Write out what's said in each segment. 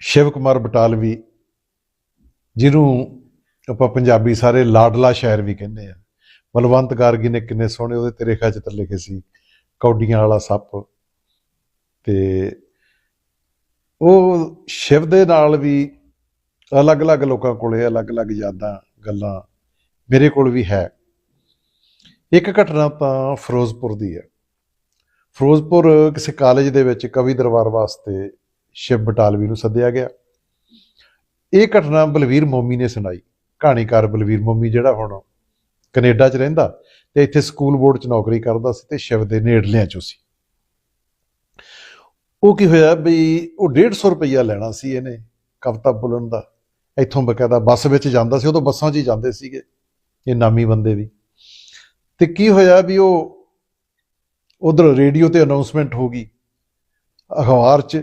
ਸ਼ਿਵ ਕੁਮਾਰ ਬਟਾਲਵੀ, ਜਿਹਨੂੰ ਆਪਾਂ ਪੰਜਾਬੀ ਸਾਰੇ ਲਾਡਲਾ ਸ਼ਾਇਰ ਵੀ ਕਹਿੰਦੇ ਆ। ਬਲਵੰਤ ਗਾਰਗੀ ਨੇ ਕਿੰਨੇ ਸੋਹਣੇ ਉਹਦੇ ਤੇ ਰੇਖਾ ਚਿੱਤਰ ਲਿਖੇ ਸੀ, ਕੌਡੀਆਂ ਵਾਲਾ ਸੱਪ। ਤੇ ਉਹ ਸ਼ਿਵ ਦੇ ਨਾਲ ਵੀ ਅਲੱਗ-ਅਲੱਗ ਲੋਕਾਂ ਕੋਲੇ ਅਲੱਗ-ਅਲੱਗ ਯਾਦਾਂ, ਗੱਲਾਂ ਮੇਰੇ ਕੋਲ ਵੀ ਹੈ। ਇੱਕ ਘਟਨਾ ਤਾਂ ਫਿਰੋਜ਼ਪੁਰ ਦੀ ਹੈ। ਫਿਰੋਜ਼ਪੁਰ ਕਿਸੇ ਕਾਲਜ ਦੇ ਵਿੱਚ ਕਵੀ ਦਰਬਾਰ ਵਾਸਤੇ ਸ਼ਿਵ ਬਟਾਲਵੀ ਨੂੰ ਸੱਦਿਆ ਗਿਆ। ਇਹ ਘਟਨਾ ਬਲਵੀਰ ਮੋਮੀ ਨੇ ਸੁਣਾਈ। ਕਹਾਣੀਕਾਰ ਬਲਵੀਰ ਮੋਮੀ ਜਿਹੜਾ ਹੁਣ ਕੈਨੇਡਾ 'ਚ ਰਹਿੰਦਾ ਤੇ ਇੱਥੇ ਸਕੂਲ ਬੋਰਡ 'ਚ ਨੌਕਰੀ ਕਰਦਾ ਸੀ ਤੇ ਸ਼ਿਵ ਦੇ ਨੇੜਲਿਆਂ 'ਚੋਂ ਸੀ। ਉਹ ਕੀ ਹੋਇਆ ਵੀ ਉਹ 150 ਰੁਪਈਆ ਲੈਣਾ ਸੀ ਇਹਨੇ ਕਵਿਤਾ ਬੋਲਣ ਦਾ। ਇੱਥੋਂ ਬਕਾਇਦਾ ਬੱਸ ਵਿੱਚ ਜਾਂਦਾ ਸੀ, ਉਦੋਂ ਬੱਸਾਂ 'ਚ ਹੀ ਜਾਂਦੇ ਸੀਗੇ, ਇਹ ਨਾਮੀ ਬੰਦੇ ਵੀ। ਤੇ ਕੀ ਹੋਇਆ ਵੀ ਉਹ ਉਧਰ ਰੇਡੀਓ ਤੇ ਅਨਾਉਂਸਮੈਂਟ ਹੋ ਗਈ, ਅਖਬਾਰ 'ਚ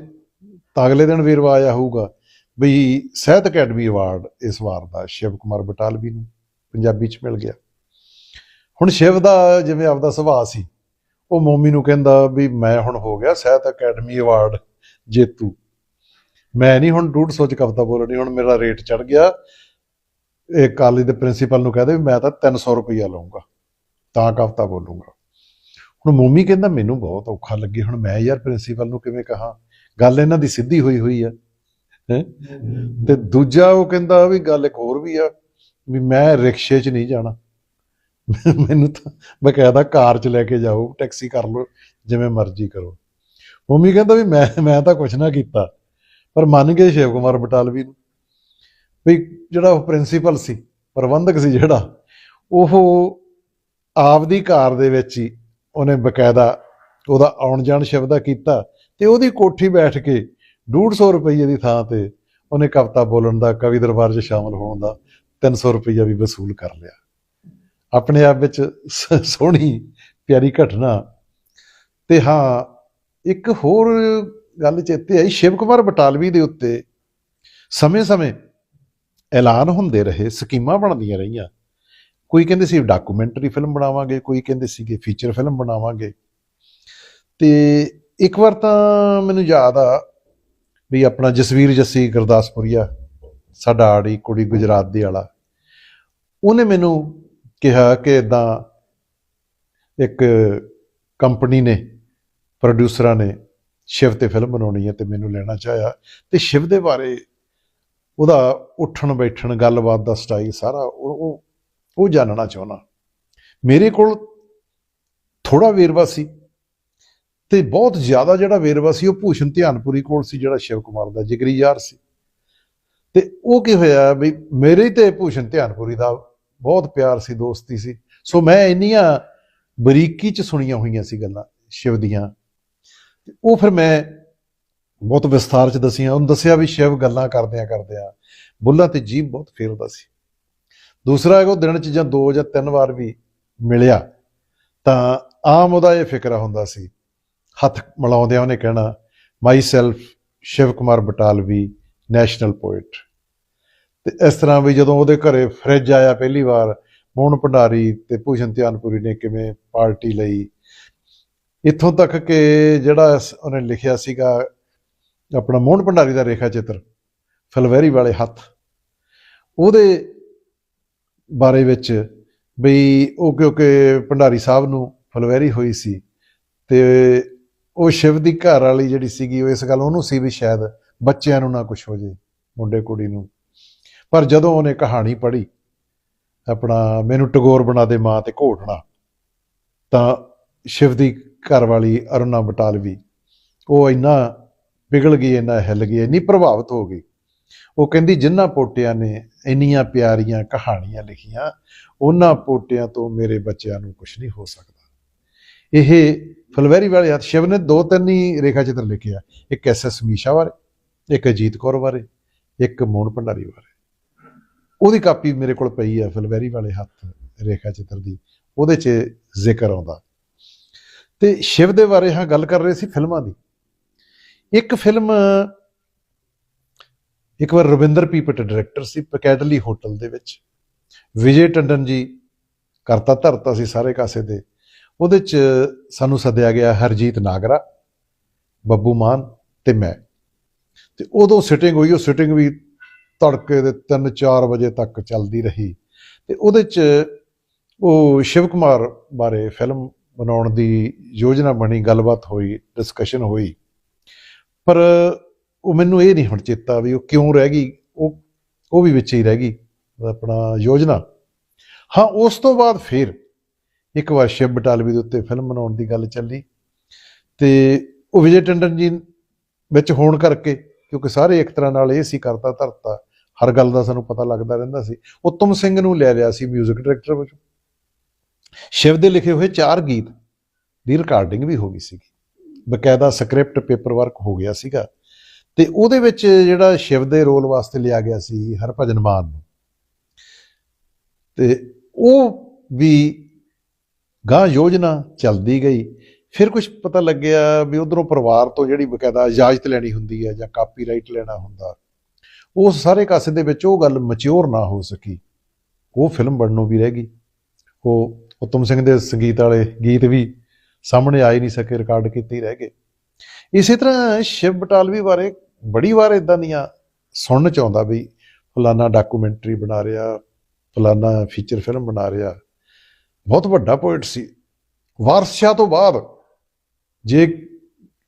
ਤਾਂ ਅਗਲੇ ਦਿਨ ਵੇਰਵਾ ਆਇਆ ਹੋਊਗਾ ਵੀ ਸਾਹਿਤ ਅਕੈਡਮੀ ਅਵਾਰਡ ਇਸ ਵਾਰ ਦਾ ਸ਼ਿਵ ਕੁਮਾਰ ਬਟਾਲਵੀ ਨੂੰ ਪੰਜਾਬੀ 'ਚ ਮਿਲ ਗਿਆ। ਹੁਣ ਸ਼ਿਵ ਦਾ ਜਿਵੇਂ ਆਪਦਾ ਸੁਭਾਅ ਸੀ, ਉਹ ਮੋਮੀ ਨੂੰ ਕਹਿੰਦਾ ਵੀ ਮੈਂ ਹੁਣ ਹੋ ਗਿਆ ਸਾਹਿਤ ਅਕੈਡਮੀ ਅਵਾਰਡ ਜੇਤੂ। ਮੈਂ ਨਹੀਂ ਹੁਣ 150 ਚ ਕਵਿਤਾ ਬੋਲਣੀ, ਹੁਣ ਮੇਰਾ ਰੇਟ ਚੜ ਗਿਆ। ਇਹ ਕਾਲਜ ਦੇ ਪ੍ਰਿੰਸੀਪਲ ਨੂੰ ਕਹਦੇ ਵੀ ਮੈਂ ਤਾਂ 300 ਰੁਪਇਆ ਲਵਾਂਗਾ ਤਾਂ ਕਵਿਤਾ ਬੋਲੂੰਗਾ। ਹੁਣ ਮੋਮੀ ਕਹਿੰਦਾ ਮੈਨੂੰ ਬਹੁਤ ਔਖਾ ਲੱਗੇ, ਹੁਣ ਮੈਂ ਯਾਰ ਪ੍ਰਿੰਸੀਪਲ ਨੂੰ ਕਿਵੇਂ ਕਹਾਂ? ਗੱਲ ਇਹਨਾਂ ਦੀ ਸਿੱਧੀ ਹੋਈ ਹੋਈ ਆ ਤੇ ਦੂਜਾ ਉਹ ਕਹਿੰਦਾ ਵੀ ਗੱਲ ਇੱਕ ਹੋਰ ਵੀ ਆ, ਵੀ ਮੈਂ ਰਿਕਸ਼ੇ 'ਚ ਨਹੀਂ ਜਾਣਾ। ਮੈਨੂੰ ਤਾਂ ਬਕਾਇਦਾ ਕਾਰ 'ਚ ਲੈ ਕੇ ਜਾਓ, ਟੈਕਸੀ ਕਰ ਲਓ, ਜਿਵੇਂ ਮਰਜ਼ੀ ਕਰੋ। ਮੰਮੀ ਕਹਿੰਦਾ ਵੀ ਮੈਂ ਮੈਂ ਤਾਂ ਕੁਝ ਨਾ ਕੀਤਾ, ਪਰ ਮੰਨ ਗਏ ਸ਼ਿਵ ਕੁਮਾਰ ਬਟਾਲਵੀ ਨੂੰ। ਵੀ ਜਿਹੜਾ ਉਹ ਪ੍ਰਿੰਸੀਪਲ ਸੀ, ਪ੍ਰਬੰਧਕ ਸੀ ਜਿਹੜਾ, ਉਹ ਆਪਦੀ ਕਾਰ ਦੇ ਵਿੱਚ ਹੀ ਉਹਨੇ ਬਕਾਇਦਾ ਉਹਦਾ ਆਉਣ ਜਾਣ ਸ਼ਿਵ ਦਾ ਕੀਤਾ ਤੇ ਉਹਦੀ ਕੋਠੀ ਬੈਠ ਕੇ 150 ਰੁਪਏ ਦੀ ਥਾਂ ਤੇ ਉਹਨੇ ਕਵਿਤਾ ਬੋਲਣ ਦਾ, ਕਵੀ ਦਰਬਾਰ 'ਚ ਸ਼ਾਮਲ ਹੋਣ ਦਾ 300 ਰੁਪਈਆ ਵੀ ਵਸੂਲ ਕਰ ਲਿਆ। ਆਪਣੇ ਆਪ ਵਿੱਚ ਸ- ਸੋਹਣੀ ਪਿਆਰੀ ਘਟਨਾ। ਤੇ ਹਾਂ, ਇੱਕ ਹੋਰ ਗੱਲ ਚੇਤੇ ਆਈ, ਸ਼ਿਵ ਕੁਮਾਰ ਬਟਾਲਵੀ ਦੇ ਉੱਤੇ ਸਮੇਂ-ਸਮੇਂ ਐਲਾਨ ਹੁੰਦੇ ਰਹੇ, ਸਕੀਮਾਂ ਬਣਦੀਆਂ ਰਹੀਆਂ। ਕੋਈ ਕਹਿੰਦੇ ਸੀ ਡਾਕੂਮੈਂਟਰੀ ਫਿਲਮ ਬਣਾਵਾਂਗੇ, ਕੋਈ ਕਹਿੰਦੇ ਸੀਗੇ ਫੀਚਰ ਫਿਲਮ ਬਣਾਵਾਂਗੇ। ਤੇ ਇੱਕ ਵਾਰ ਤਾਂ ਮੈਨੂੰ ਯਾਦ ਆ ਵੀ ਆਪਣਾ ਜਸਵੀਰ ਜੱਸੀ ਗੁਰਦਾਸਪੁਰੀਆ, ਸਾਡਾ ਆੜੀ ਕੁੜੀ ਗੁਜਰਾਤ ਦੀ ਵਾਲਾ। ਉਹਨੇ ਮੈਨੂੰ ਕਿਹਾ ਕਿ ਇਦਾਂ ਇੱਕ ਕੰਪਨੀ ਨੇ, ਪ੍ਰੋਡਿਊਸਰਾਂ ਨੇ ਸ਼ਿਵ ਤੇ ਫਿਲਮ ਬਣਾਉਣੀ ਹੈ ਤੇ ਮੈਨੂੰ ਲੈਣਾ ਚਾਹਿਆ। ਤੇ ਸ਼ਿਵ ਦੇ ਬਾਰੇ ਉਹਦਾ ਉੱਠਣ ਬੈਠਣ ਗੱਲਬਾਤ ਦਾ ਸਟਾਈਲ ਸਾਰਾ ਉਹ ਉਹ- ਜਾਣਨਾ ਚਾਹੁੰਦਾ। ਮੇਰੇ ਕੋਲ ਥੋੜਾ ਵੇਰਵਾ ਸੀ। ਤੇ ਬਹੁਤ ਜ਼ਿਆਦਾ ਜਿਹੜਾ ਵੇਰਵਾ ਸੀ, ਉਹ ਭੂਸ਼ਣ ਧਿਆਨਪੁਰੀ ਕੋਲ ਸੀ, ਜਿਹੜਾ ਸ਼ਿਵ ਕੁਮਾਰ ਦਾ ਜਿਗਰੀ ਯਾਰ ਸੀ। ਤੇ ਉਹ ਕੀ ਹੋਇਆ ਵੀ ਮੇਰੇ ਤੇ ਭੂਸ਼ਣ ਧਿਆਨਪੁਰੀ ਦਾ ਬਹੁਤ ਪਿਆਰ ਸੀ, ਦੋਸਤੀ ਸੀ। ਸੋ ਮੈਂ ਇੰਨੀਆਂ ਬਰੀਕੀ ਚ ਸੁਣੀਆਂ ਹੋਈਆਂ ਸੀ ਗੱਲਾਂ ਸ਼ਿਵ ਦੀਆਂ। ਉਹ ਫਿਰ ਮੈਂ ਬਹੁਤ ਵਿਸਥਾਰ ਚ ਦਸੀਆਂ। ਉਹਨੂੰ ਦੱਸਿਆ ਵੀ ਸ਼ਿਵ ਗੱਲਾਂ ਕਰਦਿਆਂ ਕਰਦਿਆਂ ਬੁੱਲਾਂ ਤੇ ਜੀਭ ਬਹੁਤ ਫੇਰਦਾ ਸੀ। ਦੂਸਰਾ ਉਹ ਦਿਨ ਚ ਜਾਂ ਦੋ ਜਾਂ ਤਿੰਨ ਵਾਰ ਵੀ ਮਿਲਿਆ, ਤਾਂ ਆਮ ਉਹਦਾ ਇਹ ਫਿਕਰਾ ਹੁੰਦਾ ਸੀ ਹੱਥ ਮਿਲਾਉਂਦਿਆਂ ਉਹਨੇ ਕਹਿਣਾ myself Shiv Kumar Batalvi national poet ਤੇ ਇਸ ਤਰ੍ਹਾਂ ਵੀ ਜਦੋਂ ਉਹਦੇ ਘਰੇ ਫ੍ਰਿਜ ਆਇਆ ਪਹਿਲੀ ਵਾਰ, ਮੋਹਨ ਭੰਡਾਰੀ ਤੇ ਭੂਸ਼ਣ ਧਿਆਨਪੁਰੀ ਨੇ ਕਿਵੇਂ ਪਾਰਟੀ ਲਈ। ਇੱਥੋਂ ਤੱਕ ਕਿ ਜਿਹੜਾ ਉਹਨੇ ਲਿਖਿਆ ਸੀਗਾ, ਆਪਣਾ ਮੋਹਨ ਭੰਡਾਰੀ ਦਾ ਰੇਖਾ ਚਿੱਤਰ ਫਲਵੈਰੀ ਵਾਲੇ ਹੱਥ, ਉਹਦੇ ਬਾਰੇ ਵਿੱਚ ਬਈ ਉਹ ਕਿਉਂਕਿ ਭੰਡਾਰੀ ਸਾਹਿਬ ਨੂੰ ਫਲਵੈਰੀ ਹੋਈ ਸੀ ਤੇ ਉਹ ਸ਼ਿਵ ਦੀ ਘਰ ਵਾਲੀ ਜਿਹੜੀ ਸੀਗੀ, ਉਹ ਇਸ ਗੱਲ ਉਹਨੂੰ ਸੀ ਵੀ ਸ਼ਾਇਦ ਬੱਚਿਆਂ ਨੂੰ ਨਾ ਕੁਝ ਹੋ ਜੇ, ਮੁੰਡੇ ਕੁੜੀ ਨੂੰ। ਪਰ ਜਦੋਂ ਉਹਨੇ ਕਹਾਣੀ ਪੜ੍ਹੀ, ਆਪਣਾ ਮੈਨੂੰ ਟਗੋਰ ਬਣਾ ਦੇ ਮਾਂ ਤੇ ਘੋਟਣਾ, ਤਾਂ ਸ਼ਿਵ ਦੀ ਘਰ ਵਾਲੀ ਅਰੁਣਾ ਬਟਾਲਵੀ, ਉਹ ਇੰਨਾ ਪਿਘਲ ਗਈ, ਇੰਨਾ ਹਿੱਲ ਗਈ, ਇੰਨੀ ਪ੍ਰਭਾਵਿਤ ਹੋ ਗਈ। ਉਹ ਕਹਿੰਦੀ ਜਿਨ੍ਹਾਂ ਪੋਟਿਆਂ ਨੇ ਇੰਨੀਆਂ ਪਿਆਰੀਆਂ ਕਹਾਣੀਆਂ ਲਿਖੀਆਂ, ਉਹਨਾਂ ਪੋਟਿਆਂ ਤੋਂ ਮੇਰੇ ਬੱਚਿਆਂ ਨੂੰ ਕੁਝ ਨਹੀਂ ਹੋ ਸਕਦਾ। ਇਹ ਫਲਵੈਰੀ ਵਾਲੇ ਹੱਥ ਸ਼ਿਵ ਨੇ ਦੋ ਤਿੰਨ ਹੀ ਰੇਖਾ ਚਿੱਤਰ ਲਿਖਿਆ ਇੱਕ ਐਸਐਸ ਮੀਸ਼ਾ ਬਾਰੇ, ਇੱਕ ਅਜੀਤ ਕੌਰ ਬਾਰੇ, ਇੱਕ ਮੋਹਨ ਭੰਡਾਰੀ ਬਾਰੇ। ਉਹਦੀ ਕਾਪੀ ਮੇਰੇ ਕੋਲ ਪਈ ਆ ਫਲਵੈਰੀ ਵਾਲੇ ਹੱਥ ਰੇਖਾ ਚਿੱਤਰ ਦੀ। ਉਹਦੇ 'ਚ ਜ਼ਿਕਰ ਆਉਂਦਾ। ਤੇ ਸ਼ਿਵ ਦੇ ਬਾਰੇ ਹਾਂ ਗੱਲ ਕਰ ਰਹੇ ਸੀ ਫਿਲਮਾਂ ਦੀ। ਇੱਕ ਫਿਲਮ, ਇੱਕ ਵਾਰ ਰਵਿੰਦਰ ਪੀਪਟ ਡਾਇਰੈਕਟਰ ਸੀ ਪਕੈਡਲੀ ਹੋਟਲ ਦੇ ਵਿੱਚ। ਵਿਜੇ ਟੰਡਨ ਜੀ ਕਰਤਾ ਧਰਤਾ ਸੀ ਸਾਰੇ ਕਾਸੇ ਦੇ ਉਹਦੇ 'ਚ ਸਾਨੂੰ ਸੱਦਿਆ ਗਿਆ ਹਰਜੀਤ ਨਾਗਰਾ, ਬੱਬੂ ਮਾਨ ਤੇ ਮੈਂ। ਤੇ ਉਦੋਂ ਸਿਟਿੰਗ ਹੋਈ, ਉਹ ਸਿਟਿੰਗ ਵੀ ਤੜਕੇ ਦੇ 3-4 ਵਜੇ ਤੱਕ ਚੱਲਦੀ ਰਹੀ। ਤੇ ਉਹਦੇ ਚ ਉਹ ਸ਼ਿਵ ਕੁਮਾਰ ਬਾਰੇ ਫਿਲਮ ਬਣਾਉਣ ਦੀ ਯੋਜਨਾ ਬਣੀ, ਗੱਲਬਾਤ ਹੋਈ ਡਿਸਕਸ਼ਨ ਹੋਈ। ਪਰ ਉਹ ਮੈਨੂੰ ਇਹ ਨਹੀਂ ਹੁਣ ਚੇਤਾ ਵੀ ਉਹ ਕਿਉਂ ਰਹਿ ਗਈ, ਉਹ ਉਹ ਵੀ ਵਿੱਚ ਹੀ ਰਹਿ ਗਈ ਆਪਣਾ ਯੋਜਨਾ। ਹਾਂ, ਉਸ ਤੋਂ ਬਾਅਦ ਫਿਰ ਇੱਕ ਵਾਰ ਸ਼ਿਵ ਬਟਾਲਵੀ ਦੇ ਉੱਤੇ ਫਿਲਮ ਬਣਾਉਣ ਦੀ ਗੱਲ ਚੱਲੀ। ਤੇ ਉਹ ਵਿਜੇ ਟੰਡਨ ਜੀ ਵਿੱਚ ਹੋਣ ਕਰਕੇ, ਕਿਉਂਕਿ ਸਾਰੇ ਇੱਕ ਤਰ੍ਹਾਂ ਨਾਲ ਇਹ ਸੀ ਕਰਤਾ ਧਰਤਾ, ਹਰ ਗੱਲ ਦਾ ਸਾਨੂੰ ਪਤਾ ਲੱਗਦਾ ਰਹਿੰਦਾ ਸੀ। ਉੱਤਮ ਸਿੰਘ ਨੂੰ ਲੈ ਲਿਆ ਸੀ 뮤직 ਡਾਇਰੈਕਟਰ ਵਜੋਂ। ਸ਼ਿਵ ਦੇ ਲਿਖੇ ਹੋਏ ਚਾਰ ਗੀਤ ਦੀ ਰਿਕਾਰਡਿੰਗ ਵੀ ਹੋ ਗਈ ਸੀਗੀ। ਬਕਾਇਦਾ ਸਕ੍ਰਿਪਟ ਪੇਪਰ ਵਰਕ ਹੋ ਗਿਆ ਸੀਗਾ। ਤੇ ਉਹਦੇ ਵਿੱਚ ਜਿਹੜਾ ਸ਼ਿਵ ਦੇ ਰੋਲ ਵਾਸਤੇ ਲਿਆ ਗਿਆ ਸੀ ਹਰਭਜਨ ਮਾਨ ਨੂੰ। ਤੇ ਉਹ ਵੀ ਗਾਂ ਯੋਜਨਾ ਚੱਲਦੀ ਗਈ। ਫਿਰ ਕੁਝ ਪਤਾ ਲੱਗਿਆ ਵੀ ਉਧਰੋਂ ਪਰਿਵਾਰ ਤੋਂ ਜਿਹੜੀ ਬਕਾਇਦਾ ਇਜਾਜ਼ਤ ਲੈਣੀ ਹੁੰਦੀ ਹੈ ਜਾਂ ਕਾਪੀਰਾਈਟ ਲੈਣਾ ਹੁੰਦਾ, ਉਸ ਸਾਰੇ ਕਾਸੇ ਦੇ ਵਿੱਚ ਉਹ ਗੱਲ ਮੈਚੁਰ ਨਾ ਹੋ ਸਕੀ। ਉਹ ਫਿਲਮ ਬਣਨੋਂ ਵੀ ਰਹਿ ਗਈ। ਉਹ ਉਤਮ ਸਿੰਘ ਦੇ ਸੰਗੀਤ ਵਾਲੇ ਗੀਤ ਵੀ ਸਾਹਮਣੇ ਆ ਹੀ ਨਹੀਂ ਸਕੇ ਰਿਕਾਰਡ ਕੀਤੇ ਰਹਿ ਗਏ। ਇਸੇ ਤਰ੍ਹਾਂ ਸ਼ਿਵ ਬਟਾਲਵੀ ਬਾਰੇ ਬੜੀ ਵਾਰ ਇਦਾਂ ਦੀਆਂ ਸੁਣਨ ਚ ਆਉਂਦਾ ਵੀ ਫਲਾਨਾ ਡਾਕੂਮੈਂਟਰੀ ਬਣਾ ਰਿਹਾ, ਫਲਾਨਾ ਫੀਚਰ ਫਿਲਮ ਬਣਾ ਰਿਹਾ। ਬਹੁਤ ਵੱਡਾ ਪੋਇਟ ਸੀ। ਵਾਰਸ਼ਾ ਤੋਂ ਬਾਅਦ ਜੇ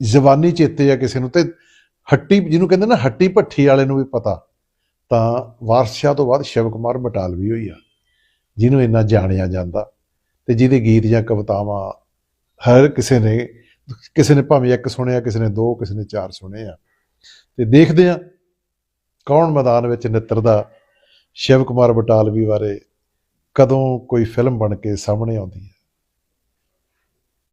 ਜ਼ਬਾਨੀ ਚੇਤੇ ਆ ਕਿਸੇ ਨੂੰ ਤੇ ਹੱਟੀ, ਜਿਹਨੂੰ ਕਹਿੰਦੇ ਨਾ ਹੱਟੀ ਭੱਠੀ ਵਾਲੇ ਨੂੰ ਵੀ ਪਤਾ, ਤਾਂ ਵਾਰਸ਼ਾ ਤੋਂ ਬਾਅਦ ਸ਼ਿਵ ਕੁਮਾਰ ਬਟਾਲਵੀ ਹੋਈ ਆ, ਜਿਹਨੂੰ ਇੰਨਾ ਜਾਣਿਆ ਜਾਂਦਾ ਤੇ ਜਿਹਦੇ ਗੀਤ ਜਾਂ ਕਵਿਤਾਵਾਂ ਹਰ ਕਿਸੇ ਨੇ ਕਿਸੇ ਨੇ ਭਾਵੇਂ ਇੱਕ ਸੁਣਿਆ ਕਿਸੇ ਨੇ ਦੋ, ਕਿਸੇ ਨੇ ਚਾਰ ਸੁਣੇ ਆ। ਤੇ ਦੇਖਦੇ ਆ ਕੌਣ ਮੈਦਾਨ ਵਿੱਚ ਨਿੱਤਰਦਾ ਸ਼ਿਵ ਕੁਮਾਰ ਬਟਾਲਵੀ ਬਾਰੇ। ਕਦੋਂ ਕੋਈ ਫਿਲਮ ਬਣ ਕੇ ਸਾਹਮਣੇ ਆਉਂਦੀ ਹੈ?